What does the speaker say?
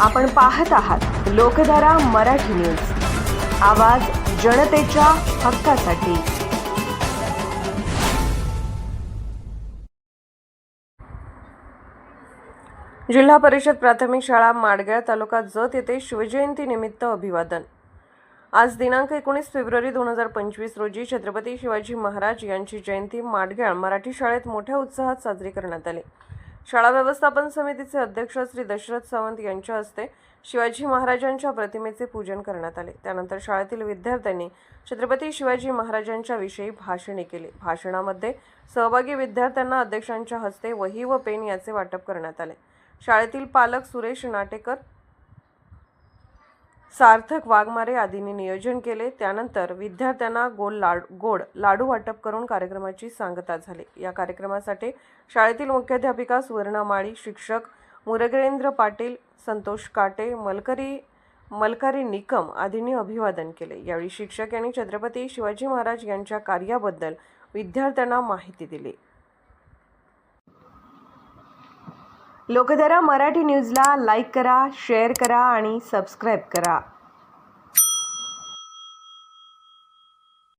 आपण पाहत आहात लोकधारा मराठी न्यूज. आवाज जनतेच्या हक्कासाठी. जिल्हा परिषद प्राथमिक शाळा माडगळ तालुका जत येथे शिवजयंतीनिमित्त अभिवादन. आज दिनांक एकोणीस फेब्रुवारी दोन हजार पंचवीस रोजी छत्रपती शिवाजी महाराज यांची जयंती माडगळ मराठी शाळेत मोठ्या उत्साहात साजरी करण्यात आली. शाळा व्यवस्थापन समितीचे अध्यक्ष श्री दशरथ सावंत यांच्या हस्ते शिवाजी महाराजांच्या प्रतिमेचे पूजन करण्यात आले. त्यानंतर शाळेतील विद्यार्थ्यांनी छत्रपती शिवाजी महाराजांच्या विषयी भाषणे केली. भाषणामध्ये सहभागी विद्यार्थ्यांना अध्यक्षांच्या हस्ते वही व पेन याचे वाटप करण्यात आले. शाळेतील पालक सुरेश नाटेकर सार्थक वाघमारे आदींनी नियोजन केले. त्यानंतर विद्यार्थ्यांना गोल लाड गोड लाडू वाटप करून कार्यक्रमाची सांगता झाली. या कार्यक्रमासाठी शाळेतील मुख्याध्यापिका सुवर्णा माळी शिक्षक मुरगेंद्र पाटील संतोष काटे मलकरी मलकारी निकम आदींनी अभिवादन केले. यावेळी शिक्षक यांनी छत्रपती शिवाजी महाराज यांच्या कार्याबद्दल विद्यार्थ्यांना माहिती दिली. लोकधारा मराठी न्यूजला लाईक करा शेअर करा आणि सबस्क्राईब करा.